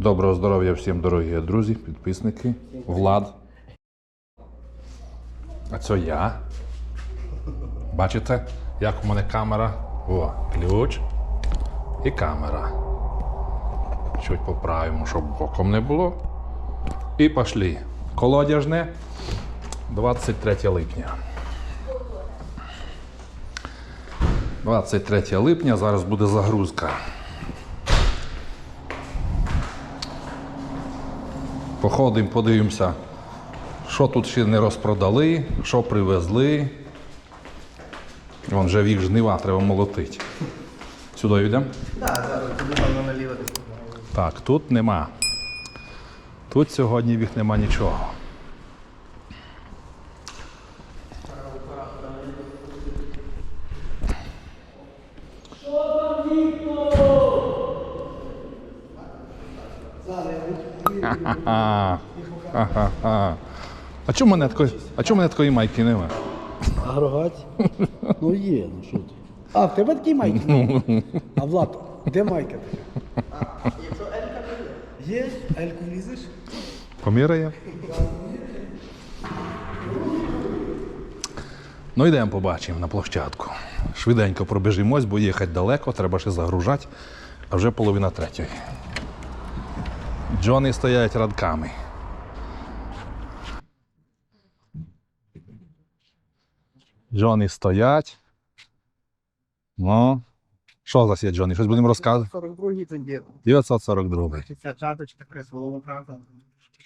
Доброго здоров'я всім, дорогі друзі, підписники, Влад. А це я. Бачите, як у мене камера? О, ключ і камера. Чуть поправимо, щоб боком не було. І пішли. Колодяжне 23 липня. 23 липня, зараз буде загрузка. Походимо, подивимося, що тут ще не розпродали, що привезли. Вон вже вік жнива, треба молотити. Сюди йдемо? Так, зараз туди воно наліво. Так, тут нема. Тут сьогодні вік нема нічого. Ха-ха-ха. Ха-ха-ха. А чому мене такої, а чому мене такої майки нема? Агрегат? Ну є, ну що ти. А, в тебе такий майк? А Влад, де майка така? Є? Ельку влізеш? Поміряє. Ну йдемо побачимо на площадку. Швиденько пробіжимось, бо їхати далеко, треба ще загружати, а вже половина третьої. Джони стоять радками. Джони стоять. Ну. Що за є Джоні? Щось будемо розказувати? 42-й це 942. Ця чаточка, кресового правда.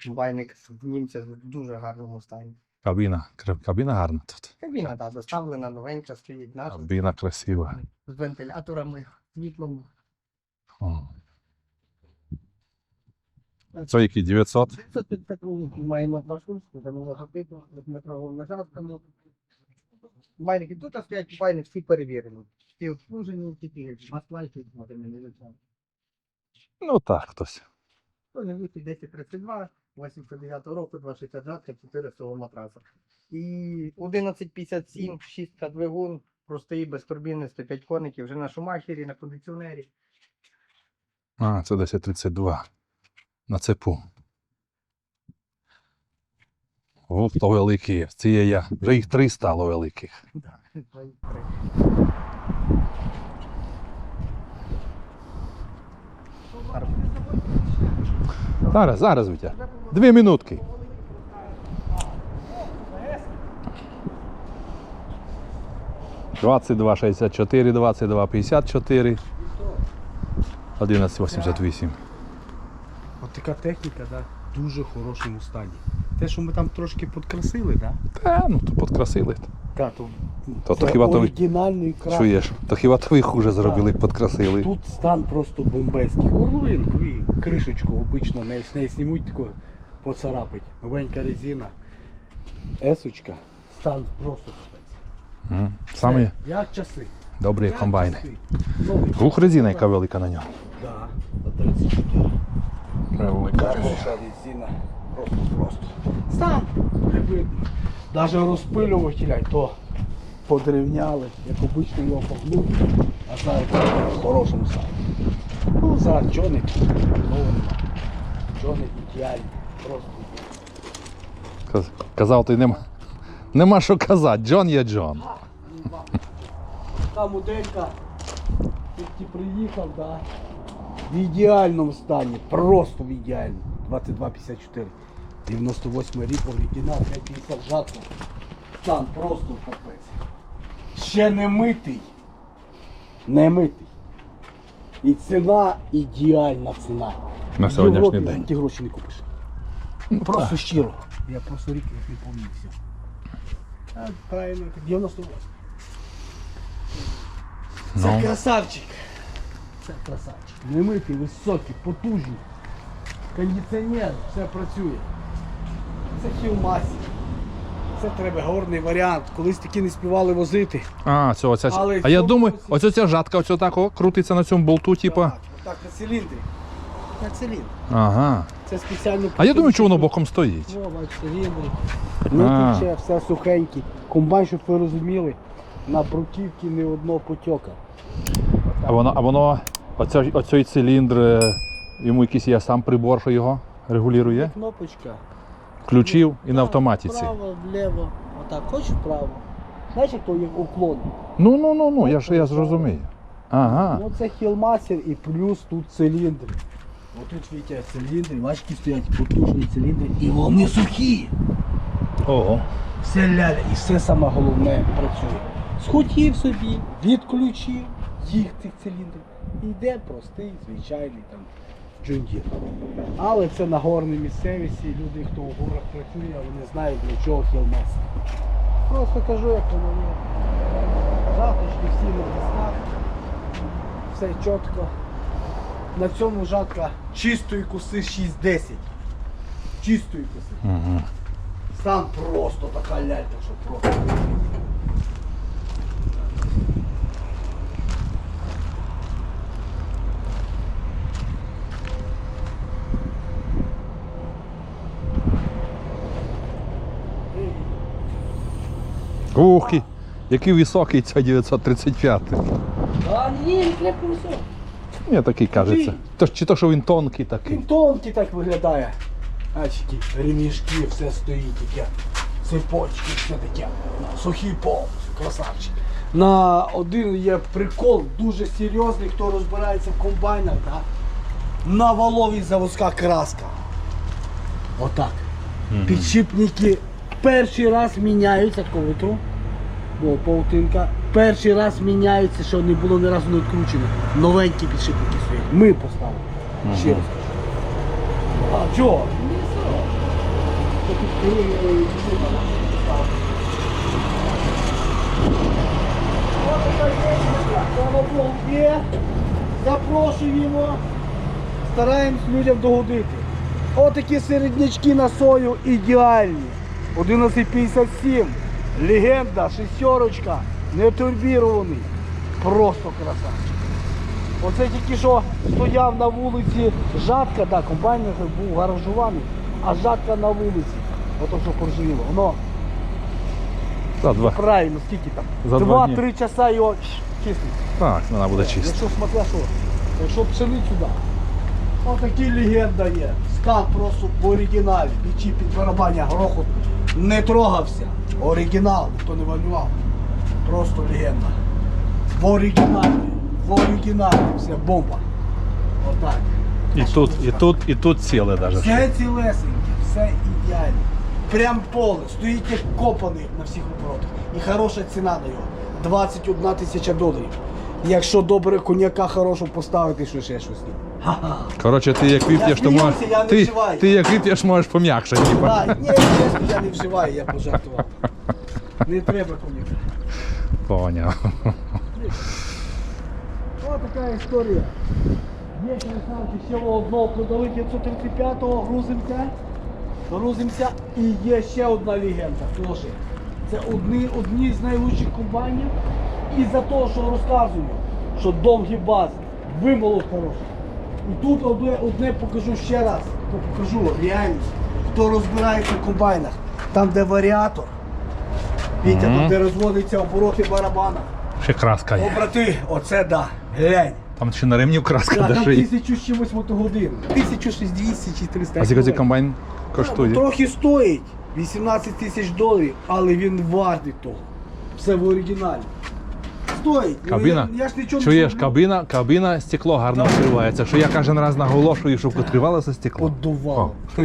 Байник німця в дуже гарному стані. Кабіна. Кабіна гарна тут. Кабіна, так, доставлена, новенька, стоїть наша. Кабіна красива. З вентиляторами, світлом. О. Це який 900? 552 маємо маршрутку, ходити, з метровими нажатками. Байники тут стоять, байники всі перевірені. Всі обслужені, тільки масла і смотримо, не звичайно. Ну так, хтось. Вони вийшли 1032, 89 року, 260 жатка, 400 матраса. І 1157, 6 двигун, простий, без турбіни, 105 коників, вже на шумахері, на кондиціонері. А, це 1032. На цепу. О, то великі. Ці є я. Вже їх три стало великих. Зараз, зараз, Вітя. Дві минутки. Двадцять два шістдесят чотири, двадцять два п'ятдесят чотири, одинадцять вісімдесят вісім. От така техніка, да, в дуже хорошому стані. Те, що ми там трошки підкрасили, да? Та, ну то підкрасили. Так, то, То- то хіба то крас. Чуєш? То хіба то ви хуже зробили, як підкрасили? Тут стан просто бомбезький. Горловинку і кришечку обично не, не знімуть тако поцарапить. Новенька резина. Есочка. Стан просто. М, Самі Як часи. добрі Як комбайни. часи. Новий. Резина, яка велика на ньому. Да, 34. Велика. Хороша резина. Просто просто. Стан не видно. Навіть розпилювателя то подрівняли, як обично його погнув, а зараз в хорошому стані. Ну, зараз нема. Джони ідеальні. Просто Каз- Казав, ти нема. Нема що казати. Джон є Джон. Та моделька, тільки приїхав, да. В ідеальному стані, просто в ідеальному. 2254. 98 рік, оригінал, 550 жатка. Стан просто капець. Ще не митий. Не митий. І ціна ідеальна ціна. На сьогоднішній день. ті гроші не купиш. Просто щиро. Я просто рік їх не пам'ятаю. правильно, 98. Це Ну. красавчик. Це красавчик. Немитий, високий, потужний. Кондиціонер, все працює. Це хілмасі. Це треба горний варіант. Колись такі не співали возити. А, це оця. Але А я цьому думаю, році- оця ця жатка оця так о, крутиться на цьому болту, типа. Так, отак на циліндрі. На циліндрі. Ага. Це спеціально. А я думаю, що воно боком стоїть. О, бач, циліндри. Не А. тече, все сухеньке. Комбайн, щоб ви розуміли, на бруківці не одного потьока. А воно, а воно, оця, оцей циліндр е, Йому якийсь є сам прибор, що його регулює. Кнопочка. Включив і на Так, автоматиці. Вправо, вліво. Отак, хочеш вправо. Знаєш, як то є уклон? Ну, ну, ну, ну, я ж я зрозумію. Ага. Ну це хілмастер і плюс тут циліндри. Отут Вітя циліндри, важкі стоять потужні циліндри, і вони сухі. Ого. Все ляля, і все саме головне працює. Схотів собі, відключив їх цих циліндрів. І йде простий, звичайний там джундір. Але це на горній місцевості, люди, хто у горах працює, вони знають для чого хілмастер. Просто кажу, як воно є. Жаточки всі на дисках. Все чітко. На цьому жатка чистої коси 6-10. Чистої коси. Угу. Стан просто така лялька, що просто. Ух, який високий цей 935. А ні, не крепко. Мені такий кажеться. То, чи то, що він тонкий такий. Він тонкий так виглядає. Бачите, ремішки, все стоїть таке. Цепочки, все таке. Сухий повністю, красавчик. На один є прикол, дуже серйозний, хто розбирається в комбайнах, да? на валовій заводська краска. Отак. Підшипники перший раз міняються ковитру, бо паутинка. Перший раз міняються, що не було ні разу не відкручено. Новенькі підшипники стоять. Ми поставили. Ще раз кажу. А чого? Богу, є. Запрошуємо. Стараємось людям догодити. Отакі середнячки на сою ідеальні. 1157. Легенда, шестерочка, не турбірований. Просто красавчик. Оце тільки що стояв на вулиці жатка, да, комбайн був гаражуваний, а жатка на вулиці. Ото що поржавіло. Воно За два. правильно, скільки там? Два-три часа його чистить. Так, вона буде чиста. Якщо смотря що, якщо пшеницю да. Отакі легенда є. Стан просто в оригіналі. Печі під барабаня грохот не трогався. Оригінал, ніхто не валював. Просто легенда. В оригіналі. В оригіналі. Все бомба. Отак. І тут, і тут, і тут ціле навіть. Все цілесеньке, все ідеально. Прям поле, стоїть як копаний на всіх оборотах. І хороша ціна на його. 21 тисяча доларів. Якщо добре коньяка хорошого поставити, що ще щось. Коротше, ти як вип'єш, то сміюся, можеш. я не Ти, вживаю. ти як вип'єш, можеш пом'якше. Типа. А, ні, чесно, я не вживаю, я пожартував. Не треба коньяка. Поняв. Ось така історія. Є красавчик, ще одного продали 535-го, грузимося. Грузимося. І є ще одна легенда. Теж. Це одні, одні з найкращих комбайнів. І за те, що розказую, що довгі бази, вимолот хороший. І тут одне, одне покажу ще раз. Покажу реальність. Хто розбирається в комбайнах. Там, де варіатор. Вітя, Мгм. там, де розводиться обороти барабана. Ще краска О, брати, оце да. Глянь. Там ще на ремні краска Да, там тисячу з чимось мотогодин. 1600 чи 300. А скільки цей комбайн коштує? Трохи стоїть. 18 тисяч доларів, але він вартий того. Все в оригіналі. Стоїть. Ну, Кабіна. Я, я ж нічого Чуєш, кабіна, кабіна, стекло гарно відкривається. Що я кожен раз наголошую, щоб відкривалося стекло. Поддувало.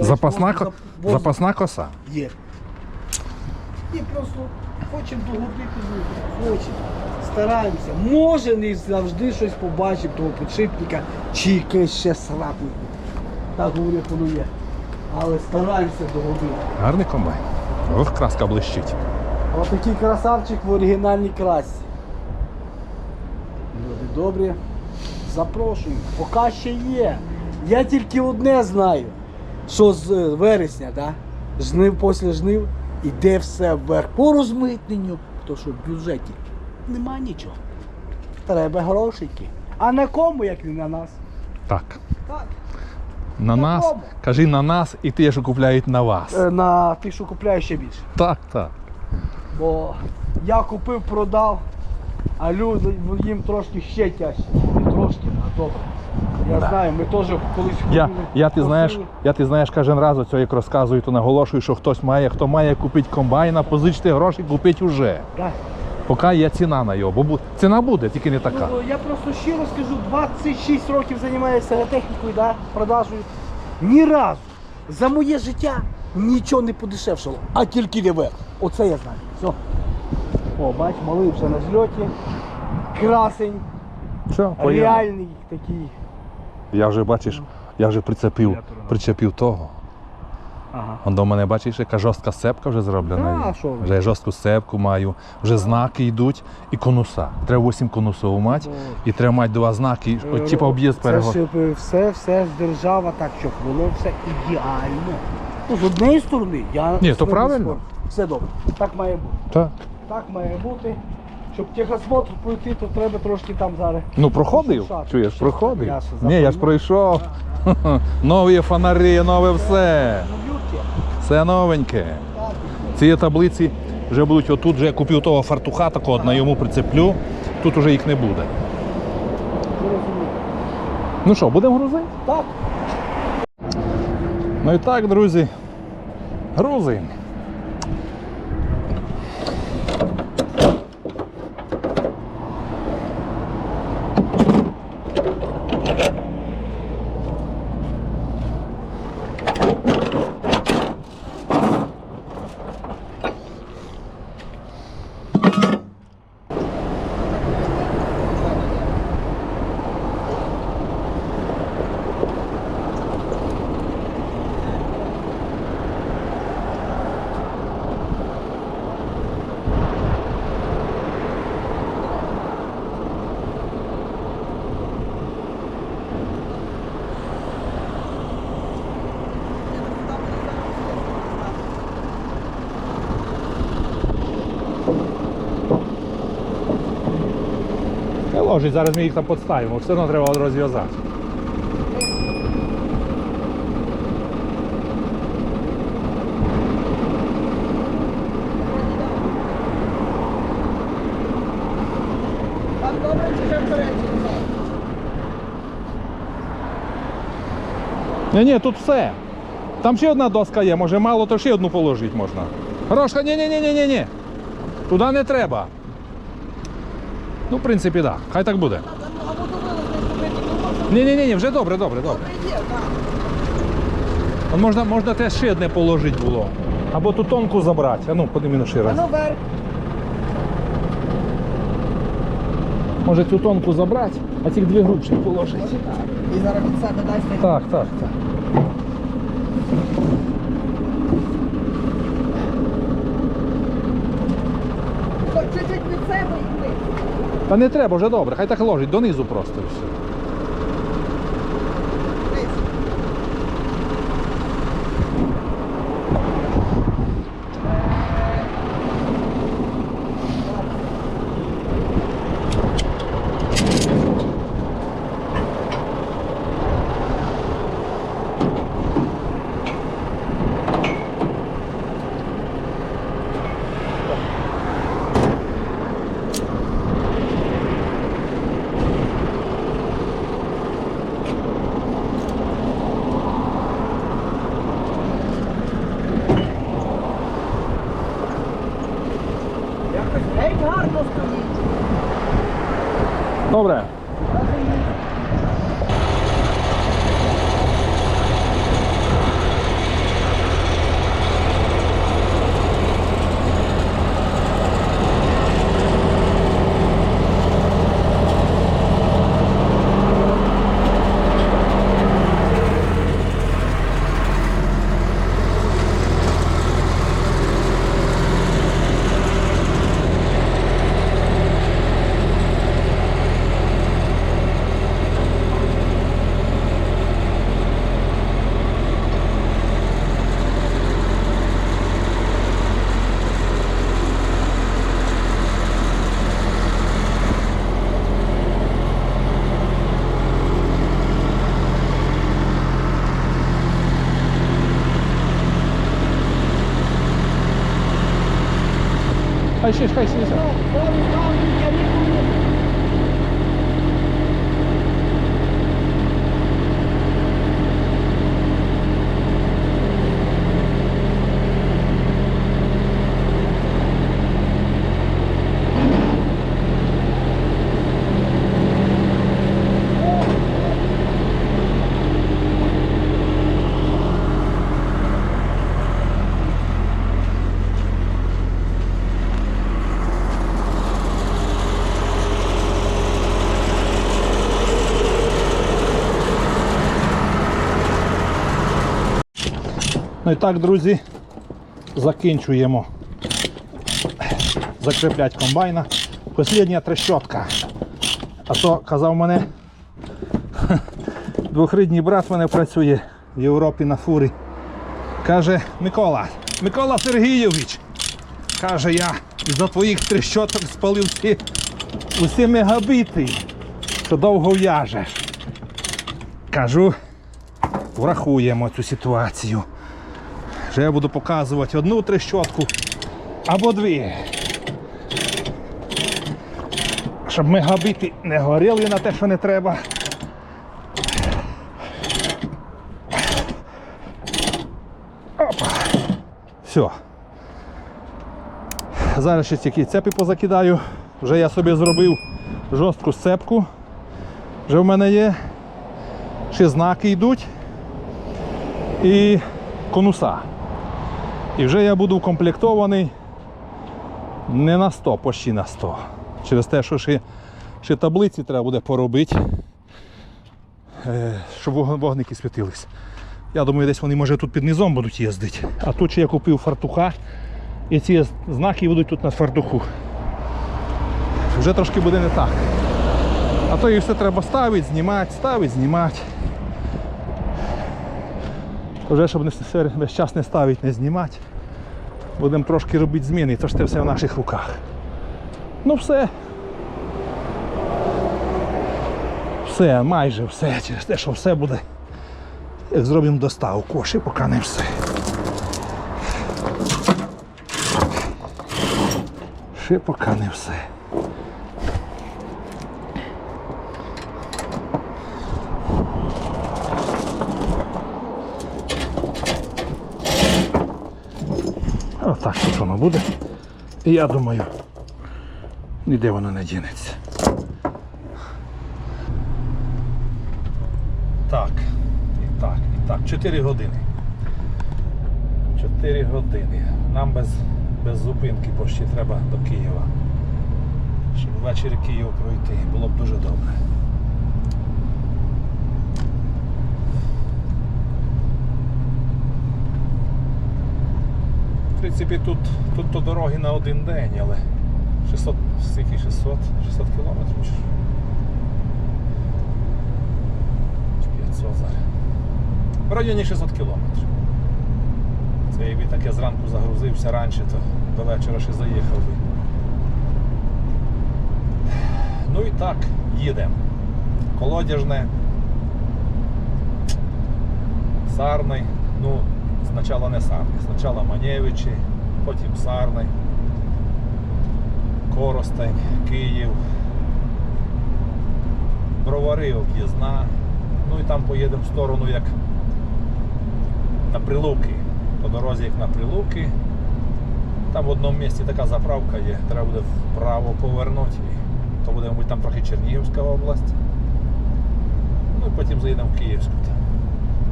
Запасна, ко- запасна коса. Є. І просто хочемо догодити людям. Хочемо. Стараємося. Може не завжди щось побачимо того підшипника чи якесь ще срапне. Так говорять, воно є. Але стараємося догодити. Гарний комбайн. Ох, краска блищить. Ось такий красавчик в оригінальній красі. Люди добрі. Запрошую. Поки ще є. Я тільки одне знаю, що з е, вересня, да? жнив після жнив, іде все вверх по розмитненню, то що в бюджеті нема нічого. Треба грошики. А на кому, як не на нас? Так. Так. На На нас, кому? кажи на нас і ті, що купляють на вас. Е, На тих, що купляю ще більше. Так, так. Бо я купив, продав, а люди їм трошки ще тяжче. Не трошки, а добре. Я Да. знаю, ми теж колись Я, ходили, я, ти знаєш, я ти знаєш, кожен раз оце як розказую, то наголошую, що хтось має, хто має купити комбайна, позичте гроші, купити уже. Да. Поки є ціна на його, бо бу- ціна буде, тільки не така. Ну, я просто щиро скажу, 26 років займаюся технікою, да, продажею. Ні разу за моє життя нічого не подешевшало, а тільки ліве. Оце я знаю. Все. О, бач, малий вже на зльоті. Красень, Все, реальний такий. Я вже бачиш, я вже прицепив, причепив того. Ага. Он до мене бачиш, яка жорстка сепка вже зроблена. А, є. що ви? Вже я жорстку сепку маю, вже знаки йдуть і конуса. Треба 8 конусів мати, і треба мати два знаки, от, типу об'їзд Це перегон. щоб е, все, все держава так, щоб було все ідеально. Ну, з однієї сторони, я Ні, то правильно. Все добре. Так має бути. Так. Так має бути. Щоб техосмотр пройти, то треба трошки там зараз. Ну проходив, Шаг. чуєш, проходив. Я Ні, я ж пройшов. Нові фонари, нове все. Все новеньке. Ці таблиці вже будуть отут, вже я купив того фартуха такого, на йому прицеплю. Тут уже їх не буде. Ну що, будемо грузити? Так. Ну і так, друзі, грузимо. Не зараз ми їх там підставимо, все одно треба розв'язати. Ні, ні, тут все. Там ще одна доска є, може мало, то ще одну положити можна. Горошка, ні, ні, ні, ні, ні, ні. Туди не треба. Ну, в принципі, так. Да. Хай так буде. Або Ні, вже добре, добре, добре. Можна, можна теж ще одне положити було. Або ту тонку забрати. А ну, подиви на ще раз. ну. Може цю тонку забрати, а цих дві грубші положити. І зараз від себе дай Так, так, так. Хоч чуть-чуть від себе. Та не треба, вже добре, хай так ложить, донизу просто все. Дивись. Якось геть гарно стоїть. Добре. Хай ще, хай ще. Ну і так, друзі, закінчуємо закріплять комбайна. Послідня трещотка. А то казав мене двохрідний брат мене працює в Європі на фурі. Каже, Микола, Микола Сергійович, каже, я за твоїх трещоток спалив всі, усі мегабіти, що довго в'яжеш. Кажу, врахуємо цю ситуацію. Що я буду показувати одну трещотку або дві. Щоб мегабіти не горіли на те, що не треба. Опа. Все. Зараз ще тільки цепи позакидаю. Вже я собі зробив жорстку сцепку. Вже в мене є. Ще знаки йдуть. І конуса. І вже я буду укомплектований не на 100, почти на 100. Через те, що ще, ще таблиці треба буде поробити, е, щоб вогники світились. Я думаю, десь вони може тут під низом будуть їздити. А тут ще я купив фартуха. І ці знаки будуть тут на фартуху. Вже трошки буде не так. А то їх все треба ставити, знімати, ставити, знімати. Вже щоб не весь час не ставити, не знімати. Будемо трошки робити зміни, тож це все в наших руках. Ну все. Все, майже все. Через те, що все буде. Як зробимо доставку, ще поки не все. Ще поки не все. Отак тут воно буде. І я думаю, ніде воно не дінеться. Так, і так, і так. 4 години. 4 години. Нам без, без зупинки почти треба до Києва. Щоб ввечері Київ пройти. Було б дуже добре. Принципі, тут, тут то дороги на один день, але 600, скільки 600, 600 кілометрів. чи 500 зараз. В районі 600 кілометрів. Це якби таке зранку загрузився раніше, то до вечора ще заїхав би. Ну і так, їдемо. Колодяжне. Сарний. Ну, спочатку не Сарний, спочатку Манєвичі, потім Сарний, Коростень, Київ, Бровари, об'їзна. Ну і там поїдемо в сторону як на Прилуки. По дорозі як на Прилуки. Там в одному місці така заправка є, треба буде вправо повернути. То буде, мабуть, там трохи Чернігівська область. Ну і потім заїдемо в Київську.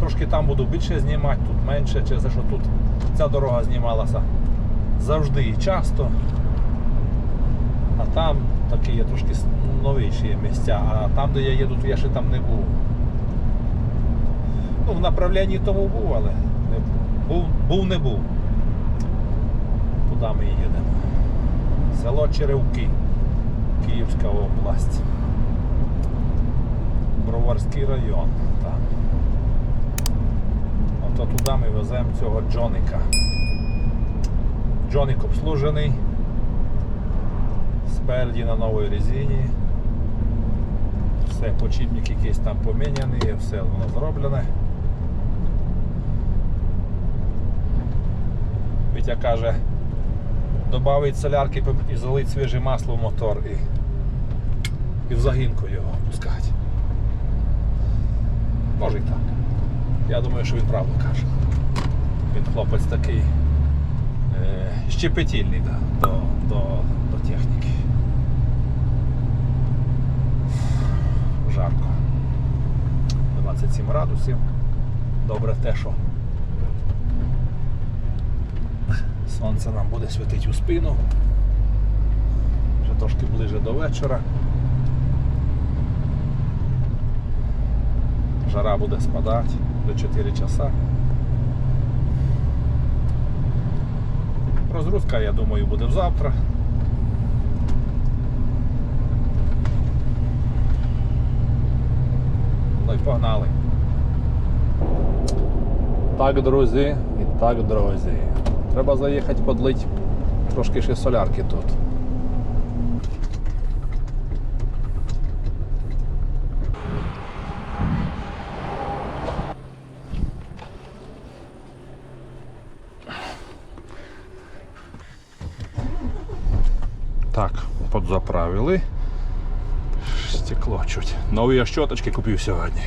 Трошки там буду більше знімати, тут менше, через те, що тут ця дорога знімалася завжди і часто. А там такі є трошки новіші місця, а там, де я їду, то я ще там не був. Ну, в направлянні тому був, але не. Був, був не був. Туди ми їдемо. Село Черевки, Київська область. Броварський район. Так. Ото туди ми веземо цього Джоника. Джоник обслужений. Спереді на новій резині. Все, почіпник якийсь там поміняний, все воно зроблене. Вітя каже, додавить солярки і залить свіже масло в мотор і, і в загінку його пускати. Може і так. Я думаю, що він правду каже. Він хлопець такий е, щепетільний да, до, до, до техніки. Жарко. 27 градусів. Добре те, що сонце нам буде світити у спину. Вже трошки ближе до вечора. Жара буде спадати до 4 часа. розгрузка, я думаю, буде завтра. Ну і погнали. Так, друзі, і так, друзі. Треба заїхати подлити трошки ще солярки тут. Так, подзаправили. Стекло чуть. Нові я щоточки купив сьогодні.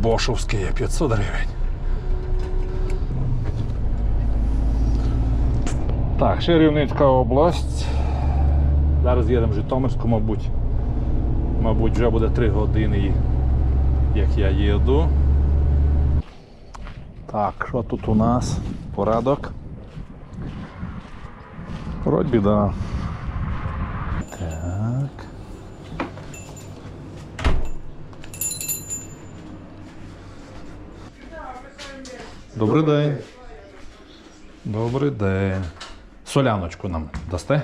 Бошовські 500 гривень. Так, ще Рівницька область. Зараз їдемо в Житомирську, мабуть. Мабуть, вже буде 3 години, як я їду. Так, що тут у нас? Порядок. Вроді, да. Так. Добрий день. Добрий день. Соляночку нам дасте?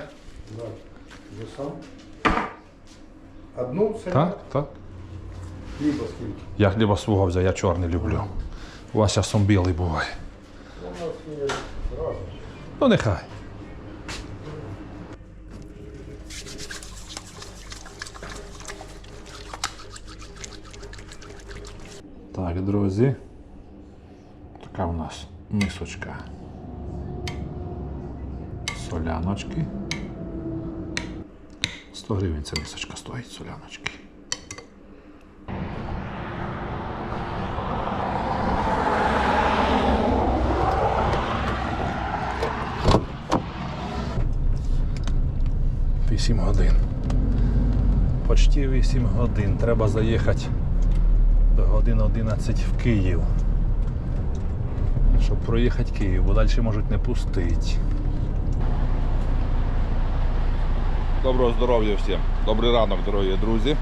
Одну це Так, так. хліба скільки. Я хліба свого взяв, я чорний люблю. У вас часом білий буває. Ну нехай. Так, друзі. Така у нас мисочка. Соляночки. 100 гривень ця мисочка стоїть соляночки. Вісім годин. Почти 8 годин. Треба заїхати до годин 11 в Київ. Щоб проїхати Київ, бо далі можуть не пустити. Доброго здоров'я всім. Добрий ранок, дорогі друзі.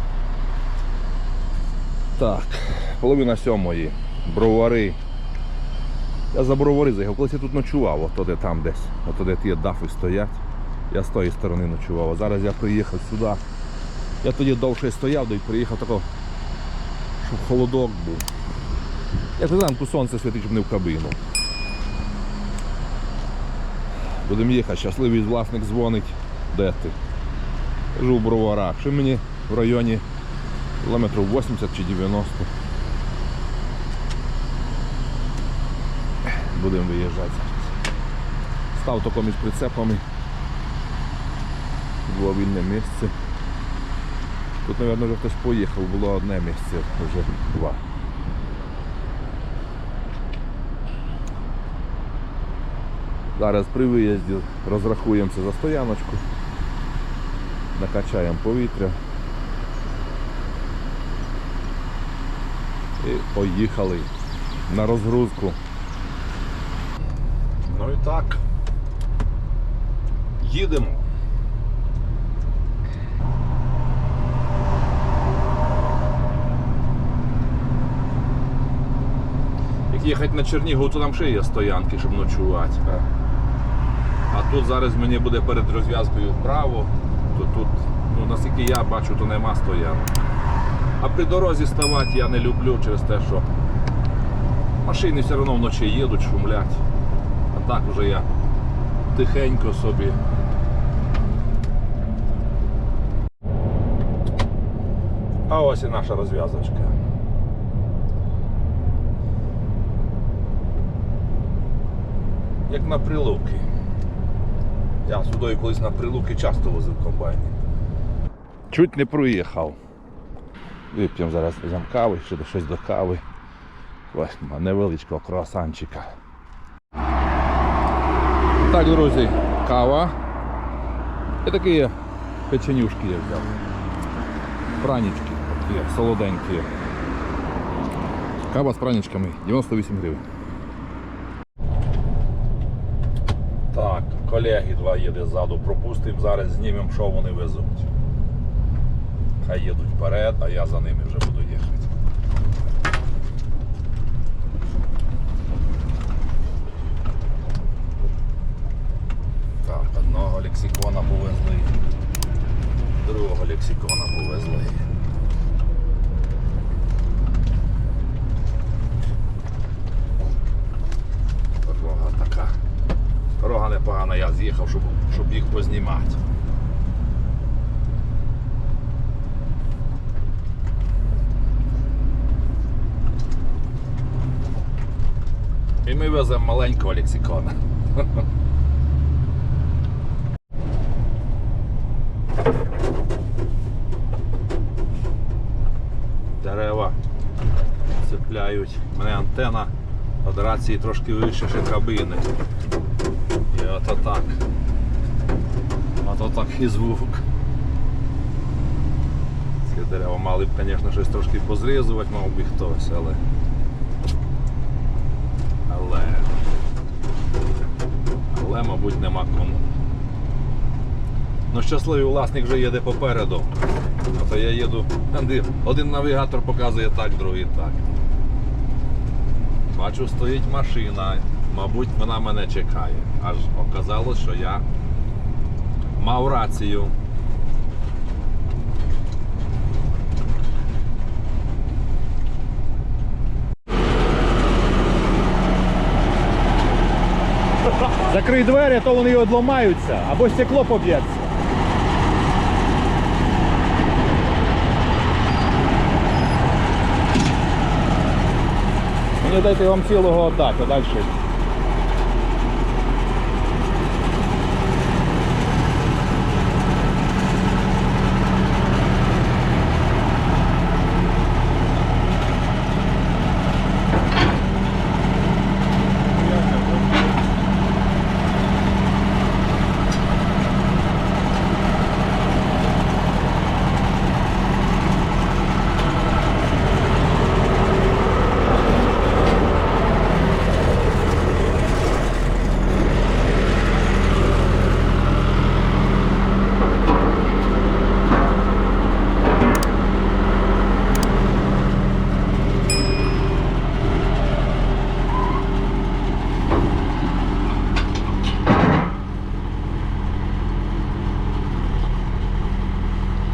Так, половина сьомої. Бровари. Я за бровари заїхав. Колись я тут ночував, ото де там десь, ото де ті дафи стоять. Я з тої сторони ночував. А зараз я приїхав сюди. Я тоді довше стояв, й приїхав тако, щоб холодок був. Як зранку сонце світить, щоб не в кабіну. Будемо їхати, щасливий власник дзвонить. Де ти? Кажу в броварах. Що мені в районі кілометрів 80 чи 90. Будемо виїжджати зараз. Став тако між прицепами. Було вільне місце. Тут, мабуть, вже хтось поїхав, було одне місце, вже два. Зараз при виїзді розрахуємося за стояночку накачаємо повітря. І поїхали на розгрузку. Ну і так. Їдемо. Їхати на Чернігов, то там ще є стоянки, щоб ночувати. А тут зараз мені буде перед розв'язкою вправо, то тут, ну наскільки я бачу, то нема стоянок. А при дорозі ставати я не люблю через те, що машини все одно вночі їдуть, шумлять. А так уже я тихенько собі. А ось і наша розв'язочка. Як на прилуки. Я сюди колись на прилуки часто возив комбайни. Чуть не проїхав. Вип'ємо зараз візьмемо кави, ще до щось до кави. Ось невеличкого круасанчика. Так, друзі, кава. І такі печенюшки я взяв. Пранічки, такі солоденькі. Кава з пранічками 98 гривень. колеги два їде ззаду, пропустимо, зараз знімемо, що вони везуть. Хай їдуть вперед, а я за ними вже буду їхати. Так, одного лексикона повезли, другого лексикона повезли. Приїхав, щоб, щоб їх познімати. І ми веземо маленького лексикона. Дерева цепляють. У мене антена від рації трошки вище ще кабини. І ото так. Ото такий звук. Ці дерева мали б, звісно, щось трошки позрізувати, мав би хтось, але. Але. Але, мабуть, нема кому. Ну, щасливий власник вже їде попереду. А то я їду. Один навігатор показує так, другий так. Бачу, стоїть машина. Мабуть, вона мене чекає. Аж оказалось, що я мав рацію. Закрий двері, а то вони одламаються, або стекло поб'ється. Мені дайте вам цілого а далі.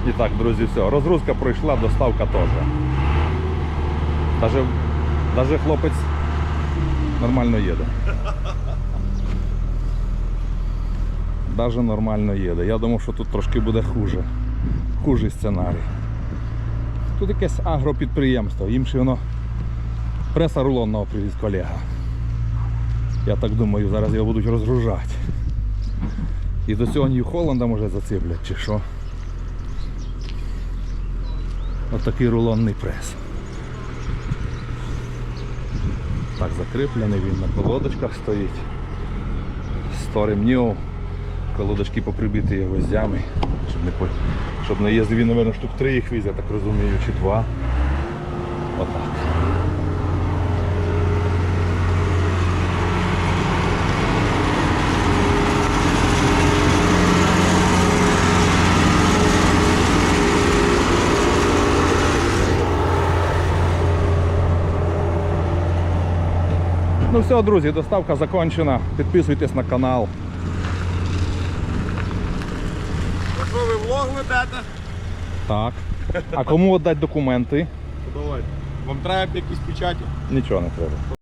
І так, друзі, все. Розгрузка пройшла, доставка теж. Даже, даже хлопець нормально їде. Даже нормально їде. Я думав, що тут трошки буде хуже. Хужий сценарій. Тут якесь агропідприємство, їм ще воно преса рулонного привіз колега. Я так думаю, зараз його будуть розгружати. І до цього Нью-Холланда може зациплять, чи що. Отакий рулонний прес. Так, закріплений він на колодочках стоїть. Сто ремнів. Колодочки поприбиті гвоздями, щоб не, по- щоб не їздив він, мабуть, штук три їх віз, я так розумію, чи два. Отак. Ну все, друзі, доставка закончена. Підписуйтесь на канал. Що ви влог ведете? Так. А кому віддати документи? Давайте. Вам треба якісь печаті? Нічого не треба.